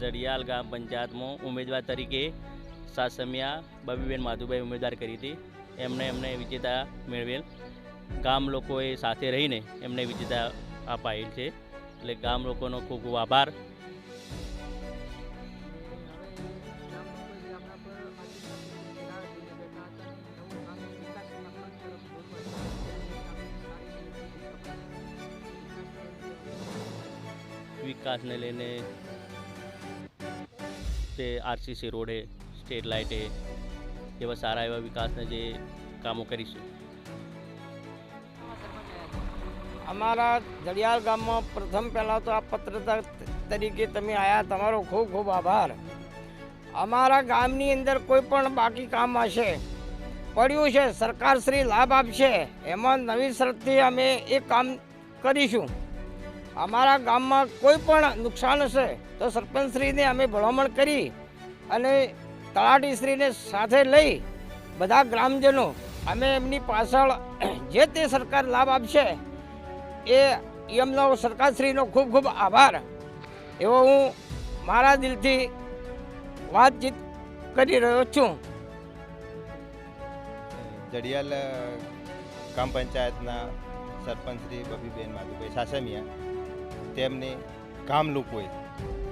જડિયાલ ગામ પંચાયતમાં ઉમેદવાર તરીકે સાસમિયા બબીબેન માધુભાઈ ઉમેદવાર કરી હતી. એમને એમને વિજેતા મેળવેલ. ગામ લોકોએ સાથે રહીને એમને વિજેતા અપાયેલ છે. એટલે ગામ લોકોનો ખૂબ ખૂબ આભાર. વિકાસને લઈને તે આરસીસી રોડે, સ્ટેટ લાઇટે એવા સારા એવા વિકાસના જે કામો કરીશું. અમારા જડિયાલ ગામમાં પ્રથમ પહેલાં તો આ પત્રકાર તરીકે તમે આવ્યા તમારો ખૂબ ખૂબ આભાર. અમારા ગામની અંદર કોઈ પણ બાકી કામ હશે, પડ્યું છે સરકારશ્રી લાભ આપશે, એમાં નવી શરતથી અમે એ કામ કરીશું. અમારા ગામમાં કોઈ પણ નુકસાન હશે તો સરપંચશ્રીને અમે ભલામણ કરી અને તલાટીશ્રીને સાથે લઈ બધા ગ્રામજનો અમે એમની પાછળ જે તે સરકાર લાભ આપશે એ એમનો સરકારશ્રીનો ખૂબ ખૂબ આભાર. એવો હું મારા દિલથી વાતચીત કરી રહ્યો છું. જડિયાલ ગ્રામ પંચાયતના સરપંચ શ્રી બબીબેન માધુભાઈ સાસમિયા. તેમને ગામ લોકોએ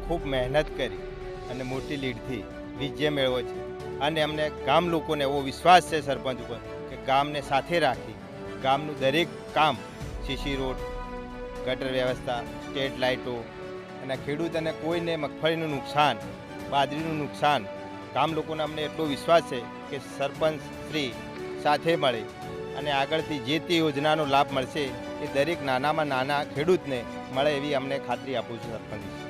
ખૂબ મહેનત કરી અને મોટી લીડથી વિજય મેળવ્યો છે. અને અમને ગામ લોકોને એવો વિશ્વાસ છે સરપંચ ઉપર કે ગામને સાથે રાખી ગામનું દરેક કામ સીસી રોડ, ગટર વ્યવસ્થા, સ્ટેટ લાઇટો અને ખેડૂતોને કોઈને મગફળીનું નુકસાન, બાજરીનું નુકસાન ગામ લોકોને અમને એટલો વિશ્વાસ છે કે સરપંચ શ્રી સાથે મળે અને આગળથી જે તે યોજનાનો લાભ મળશે એ દરેક નાનામાં નાના ખેડૂતને મળે એવી અમને ખાતરી આપું છું સરપંચ